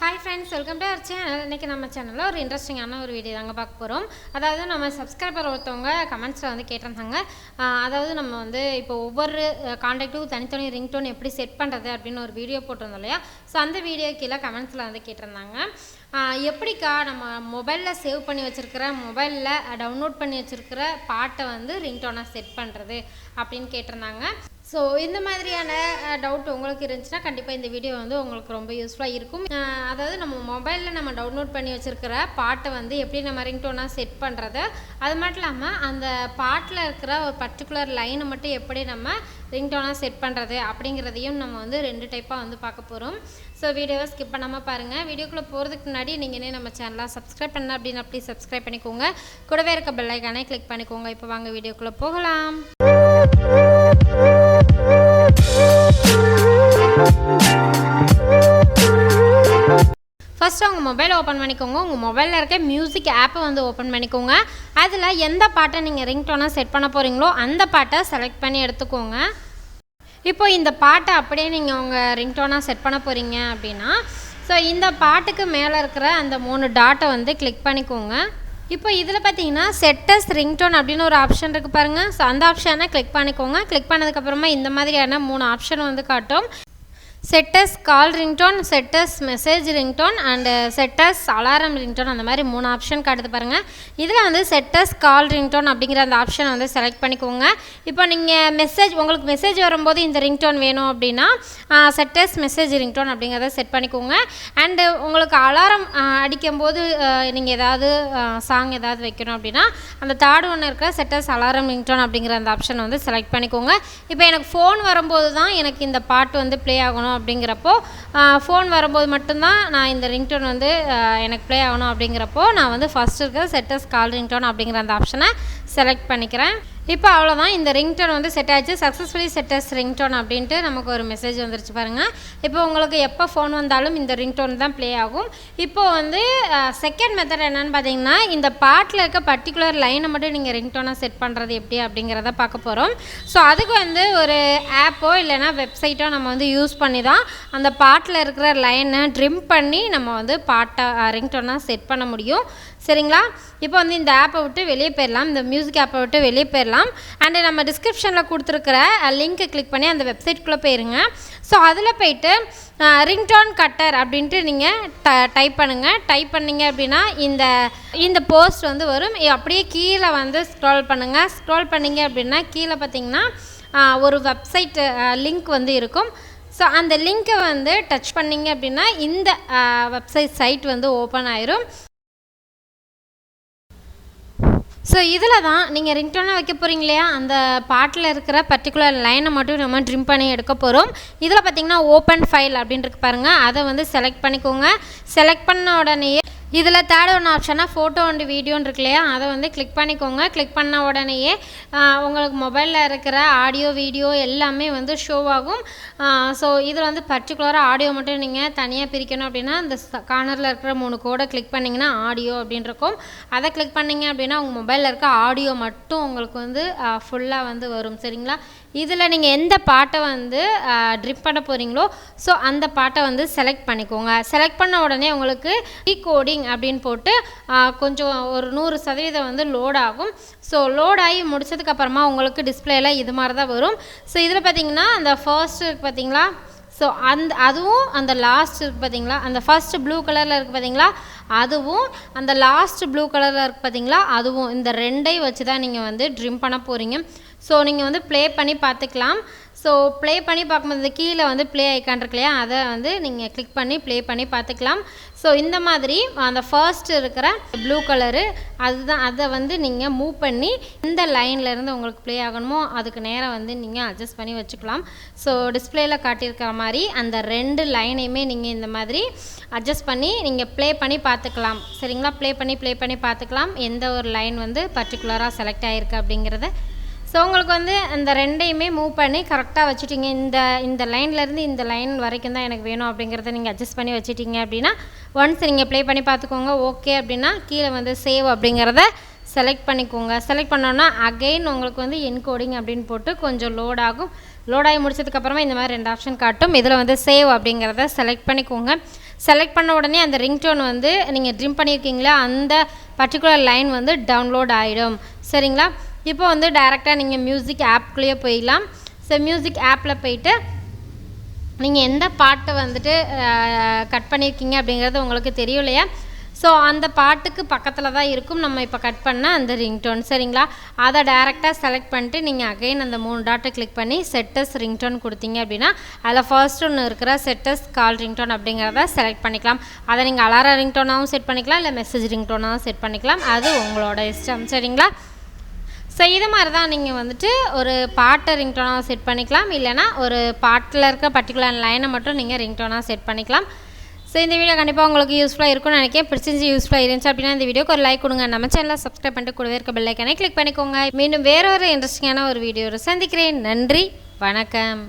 Hi friends welcome to our channel இன்றைக்கி நம்ம சேனலில் ஒரு இன்ட்ரெஸ்டிங்கான ஒரு வீடியோ தாங்க பார்க்க போகிறோம் அதாவது நம்ம சப்ஸ்கிரைபர் ஒருத்தவங்க கமெண்ட்ஸில் வந்து கேட்டிருந்தாங்க. அதாவது நம்ம வந்து இப்போ ஒவ்வொரு காண்டாக்டும் தனித்தனி ரிங்டோன் எப்படி செட் பண்ணுறது அப்படின்னு ஒரு வீடியோ போட்டிருந்தோம் இல்லையா? ஸோ அந்த வீடியோ கீழே கமெண்ட்ஸில் வந்து கேட்டிருந்தாங்க. எப்படிக்கா நம்ம மொபைலில் சேவ் பண்ணி வச்சுருக்கிற மொபைலில் டவுன்லோட் பண்ணி வச்சுருக்கிற பாட்டை வந்து ரிங்டோனாக செட் பண்ணுறது அப்படின்னு கேட்டிருந்தாங்க. ஸோ இந்த மாதிரியான டவுட் உங்களுக்கு இருந்துச்சுன்னா கண்டிப்பாக இந்த வீடியோ வந்து உங்களுக்கு ரொம்ப யூஸ்ஃபுல்லாக இருக்கும். அதாவது நம்ம மொபைலில் நம்ம டவுன்லோட் பண்ணி வச்சுருக்கிற பாட்டை வந்து எப்படி நம்ம ரிங்டோனாக செட் பண்ணுறது அது மட்டும் இல்லாமல் அந்த பாட்டில் இருக்கிற ஒரு பர்டிகுலர் லைனை மட்டும் எப்படி நம்ம ரிங்டோனாக செட் பண்ணுறது அப்படிங்கிறதையும் நம்ம வந்து ரெண்டு டைப்பாக வந்து பார்க்க போகிறோம் ஸோ வீடியோவை ஸ்கிப் பண்ணாமல் பாருங்கள் வீடியோக்குள்ளே போகிறதுக்கு முன்னாடி நீங்கள் என்ன நம்ம சேனலாக சப்ஸ்கிரைப் பண்ண அப்படின்னு அப்படி சப்ஸ்கிரைப் பண்ணிக்கோங்க. கூடவே இருக்க பெல்லைக்கானே கிளிக் பண்ணிக்கோங்க. இப்போ வாங்க வீடியோக்குள்ளே போகலாம். உங்கள் மொபைல் ஓப்பன் பண்ணிக்கோங்க. உங்கள் மொபைலில் இருக்க மியூசிக் ஆப்பை வந்து ஓப்பன் பண்ணிக்கோங்க. அதில் எந்த பாட்டை நீங்கள் ரிங்டோனாக செட் பண்ண போகிறீங்களோ அந்த பாட்டை செலக்ட் பண்ணி எடுத்துக்கோங்க. இப்போ இந்த பாட்டை அப்படியே நீங்கள் உங்கள் ரிங்டோனாக செட் பண்ண போகிறீங்க அப்படின்னா ஸோ இந்த பாட்டுக்கு மேலே இருக்கிற அந்த மூணு டாட்டை வந்து கிளிக் பண்ணிக்கோங்க. இப்போ இதில் பார்த்தீங்கன்னா செட்டஸ் ரிங்டோன் அப்படின்னு ஒரு ஆப்ஷன் இருக்குது பாருங்கள் ஸோ அந்த ஆப்ஷனை கிளிக் பண்ணிக்கோங்க. கிளிக் பண்ணதுக்கப்புறமா இந்த மாதிரியான மூணு ஆப்ஷன் வந்து காட்டும். Set as call ringtone set as message ringtone and set as alarm ringtone அந்த மாதிரி மூணு ஆப்ஷன் காட்டுது பாருங்கள் இதில் வந்து செட்டஸ் கால் ரிங்டோன் அப்படிங்கிற அந்த ஆப்ஷனை வந்து செலக்ட் பண்ணிக்கோங்க. இப்போ நீங்கள் மெசேஜ் உங்களுக்கு மெசேஜ் வரும்போது இந்த ரிங்டோன் வேணும் அப்படின்னா செட்டஸ் மெசேஜ் ரிங்டோன் அப்படிங்கிறத செட் பண்ணிக்கோங்க. அண்டு uh, உங்களுக்கு அலாரம் அடிக்கும்போது நீங்கள் ஏதாவது சாங் ஏதாவது வைக்கணும் அப்படின்னா அந்த தேர்ட் ஒன்று இருக்கிற செட்டஸ் அலாரம் ரிங்டோன் அப்படிங்கிற அந்த ஆப்ஷனை வந்து செலக்ட் பண்ணிக்கோங்க. இப்போ எனக்கு ஃபோன் வரும்போது தான் எனக்கு இந்த பாட்டு வந்து ப்ளே ஆகணும். அப்படிங்கிறப்போ ஃபோன் வரும்போது மட்டும்தான் நான் இந்த ரிங்டோன் வந்து எனக்கு ப்ளே ஆகணும் அப்படிங்கிறப்போ நான் வந்து ஃபஸ்ட்டு இருக்கிற செட்டஸ் கால் ரிங்டோன் அப்படிங்கிற அந்த ஆப்ஷனை செலக்ட் பண்ணிக்கிறேன். இப்போ அவ்வளோதான் இந்த ரிங்டோன் வந்து செட் ஆச்சு சக்ஸஸ்ஃபுல்லி செட்டஸ் ரிங்டோன் அப்படின்ட்டு நமக்கு ஒரு மெசேஜ் வந்துருச்சு பாருங்கள் இப்போ உங்களுக்கு எப்போ ஃபோன் வந்தாலும் இந்த ரிங்டோன் தான் ப்ளே ஆகும். இப்போ வந்து செகண்ட் மெத்தட் என்னென்னு பார்த்தீங்கன்னா இந்த பாட்டில் இருக்க பர்டிகுலர் லைனை மட்டும் நீங்கள் ரிங்டோனாக செட் பண்ணுறது எப்படி அப்படிங்கிறத பார்க்க போகிறோம் ஸோ அதுக்கு வந்து ஒரு ஆப்போ இல்லைனா வெப்சைட்டோ நம்ம வந்து யூஸ் பண்ணி தான் அந்த பாட்டில் இருக்கிற லைனை ட்ரிம் பண்ணி நம்ம வந்து பாட்டை ரிங்டோனாக செட் பண்ண முடியும். சரிங்களா? இப்போ வந்து இந்த ஆப்பை விட்டு வெளியே போயிடலாம். இந்த மியூசிக் ஆப்பை விட்டு வெளியே போயிடலாம். அண்டு நம்ம டிஸ்கிரிப்ஷனில் கொடுத்துருக்குற லிங்க்கை கிளிக் பண்ணி அந்த வெப்சைட்குள்ளே போயிருங்க. ஸோ அதில் போயிட்டு ரிங்டோன் கட்டர் அப்படின்ட்டு நீங்கள் ட டைப் பண்ணுங்கள் டைப் பண்ணீங்க அப்படின்னா இந்த இந்த போஸ்ட் வந்து வரும். அப்படியே கீழே வந்து ஸ்க்ரால் பண்ணுங்கள் ஸ்க்ரால் பண்ணீங்க அப்படின்னா கீழே பார்த்தீங்கன்னா ஒரு வெப்சைட் லிங்க் வந்து இருக்கும். ஸோ அந்த லிங்க்கை வந்து டச் பண்ணீங்க அப்படின்னா இந்த வெப்சைட் சைட் வந்து ஓப்பன் ஆயிரும். ஸோ இதில் தான் நீங்கள் ரிங்டோனாக வைக்க போகிறீங்க இல்லையா? அந்த பாட்டில் இருக்கிற பர்டிகுலர் லைனை மட்டும் நம்ம ட்ரிம் பண்ணி எடுக்க போகிறோம் இதில் பார்த்தீங்கன்னா ஓப்பன் ஃபைல் அப்படின்ட்டு பாருங்கள் அதை வந்து செலக்ட் பண்ணிக்கோங்க. செலக்ட் பண்ண உடனேயே இதில் தேர்ட் ஒன் ஆப்ஷனாக ஃபோட்டோ அண்டு வீடியோன்னு இருக்கு இல்லையா? அதை வந்து கிளிக் பண்ணிக்கோங்க. கிளிக் பண்ண உடனேயே உங்களுக்கு மொபைலில் இருக்கிற ஆடியோ வீடியோ எல்லாமே வந்து ஷோ ஆகும். ஸோ இதில் வந்து பர்டிகுலராக ஆடியோ மட்டும் நீங்கள் தனியாக பிரிக்கணும் அப்படின்னா இந்த கார்னரில் இருக்கிற மூணு கோடை கிளிக் பண்ணிங்கன்னா ஆடியோ அப்படின்னு இருக்கும். அதை கிளிக் பண்ணீங்க அப்படின்னா உங்கள் மொபைலில் இருக்க ஆடியோ மட்டும் உங்களுக்கு வந்து ஃபுல்லாக வந்து வரும். சரிங்களா? இதில் நீங்கள் எந்த பாட்டை வந்து ட்ரிப் பண்ண போகிறீங்களோ ஸோ அந்த பாட்டை வந்து செலக்ட் பண்ணிக்கோங்க. செலக்ட் பண்ண உடனே உங்களுக்கு கோடிங் அப்படின்னு போட்டு கொஞ்சம் ஒரு நூறு சதவீதம் வந்து லோட் ஆகும். ஸோ லோட் ஆகி முடிச்சதுக்கப்புறமா உங்களுக்கு டிஸ்பிளேல இது மாதிரி தான் வரும். ஸோ இதில் பார்த்தீங்கன்னா அந்த ஃபர்ஸ்ட் பார்த்தீங்களா ஸோ அந்த அதுவும் அந்த லாஸ்ட் இருக்குது பார்த்தீங்களா? அந்த ஃபர்ஸ்ட் ப்ளூ கலரில் இருக்குது பார்த்தீங்களா? அதுவும் அந்த லாஸ்ட் ப்ளூ கலரில் இருக்குது பார்த்தீங்களா? அதுவும் இந்த ரெண்டையும் வச்சு தான் நீங்கள் வந்து ட்ரிம் பண்ண போகிறீங்க ஸோ நீங்கள் வந்து ப்ளே பண்ணி பார்த்துக்கலாம். ஸோ ப்ளே பண்ணி பார்க்கும்போது கீழே வந்து ப்ளே ஐக்கான் இருக்கு இல்லையா? அதை வந்து நீங்கள் கிளிக் பண்ணி ப்ளே பண்ணி பார்த்துக்கலாம். ஸோ இந்த மாதிரி அந்த ஃபர்ஸ்ட் இருக்கிற ப்ளூ கலரு அதுதான் அதை வந்து நீங்கள் மூவ் பண்ணி எந்த லைன்லேருந்து உங்களுக்கு ப்ளே ஆகணுமோ அதுக்கு நேரம் வந்து நீங்கள் அட்ஜஸ்ட் பண்ணி வச்சுக்கலாம். ஸோ டிஸ்பிளேயில் காட்டியிருக்கிற மாதிரி அந்த ரெண்டு லைனையுமே நீங்கள் இந்த மாதிரி அட்ஜஸ்ட் பண்ணி நீங்கள் ப்ளே பண்ணி பார்த்துக்கலாம். சரிங்களா? ப்ளே பண்ணி ப்ளே பண்ணி பார்த்துக்கலாம். எந்த ஒரு லைன் வந்து பர்டிகுலராக செலக்ட் ஆகிருக்கு அப்படிங்கிறத. ஸோ உங்களுக்கு வந்து அந்த ரெண்டையுமே மூவ் பண்ணி கரெக்டாக வச்சுட்டீங்க. இந்த இந்த லைன்லேருந்து இந்த லைன் வரைக்கும் தான் எனக்கு வேணும் அப்படிங்கிறத நீங்கள் அட்ஜஸ்ட் பண்ணி வச்சுட்டீங்க அப்படின்னா ஒன்ஸ் நீங்கள் ப்ளே பண்ணி பார்த்துக்கோங்க ஓகே அப்படின்னா கீழே வந்து சேவ் அப்படிங்கிறத செலக்ட் பண்ணிக்கோங்க. செலக்ட் பண்ணோன்னா அகைன் உங்களுக்கு வந்து என்கோடிங் அப்படின்னு போட்டு கொஞ்சம் லோட் ஆகும். லோட் ஆகி முடிச்சதுக்கப்புறமா இந்த மாதிரி ரெண்டு ஆப்ஷன் காட்டும். இதில் வந்து சேவ் அப்படிங்கிறத செலக்ட் பண்ணிக்கோங்க. செலக்ட் பண்ண உடனே அந்த ரிங்டோன் வந்து நீங்கள் ட்ரிம் பண்ணியிருக்கீங்களா அந்த பர்டிகுலர் லைன் வந்து டவுன்லோட் ஆகிடும் சரிங்களா? இப்போ வந்து டைரெக்டாக நீங்கள் மியூசிக் ஆப்குள்ளேயே போயிடலாம். ஸோ மியூசிக் ஆப்பில் போயிட்டு நீங்கள் எந்த பாட்டை வந்துட்டு கட் பண்ணியிருக்கீங்க அப்படிங்கிறது உங்களுக்கு தெரியும் இல்லையா? ஸோ அந்த பாட்டுக்கு பக்கத்தில் தான் இருக்கும். நம்ம இப்போ கட் பண்ண அந்த ரிங்டோன் சரிங்களா? அதை டேரெக்டாக செலக்ட் பண்ணிட்டு நீங்கள் அகைன் அந்த மூணு டாட்டை கிளிக் பண்ணி செட்டஸ் ரிங்டோன் கொடுத்தீங்க அப்படின்னா அதில் ஃபர்ஸ்ட் ஒன்று இருக்கிற செட்டஸ் கால் ரிங்டோன் அப்படிங்கிறத செலக்ட் பண்ணிக்கலாம். அதை நீங்கள் அலார ரிங்டோனாகவும் செட் பண்ணிக்கலாம் இல்லை மெசேஜ் ரிங்டோனாகவும் செட் பண்ணிக்கலாம். அது உங்களோட இஷ்டம் சரிங்களா? ஸோ இது மாதிரி தான் நீங்கள் வந்துட்டு ஒரு பாட்டை ரிங்டோனாக செட் பண்ணிக்கலாம். இல்லைனா ஒரு பாட்டில் இருக்க பர்டிகுலர் லைனை மட்டும் நீங்கள் ரிங்டோனாக செட் பண்ணிக்கலாம். ஸோ இந்த வீடியோ கண்டிப்பாக உங்களுக்கு யூஸ்ஃபுல்லாக இருக்கும்னு நினைக்கிறேன். பிடிச்சிருந்து யூஸ்ஃபுல்லாக இருந்துச்சு அப்படின்னா இந்த வீடியோக்கு ஒரு லைக் கொடுங்க. நம்ம சேனலில் சப்ஸ்கிரைப் பண்ணிட்டு கூடவே இருக்க பெல்லைக்கானே கிளிக் பண்ணிக்கோங்க. மீண்டும் வேறு ஒரு இன்ட்ரெஸ்டிங்கான ஒரு வீடியோ சந்திக்கிறேன். நன்றி வணக்கம்.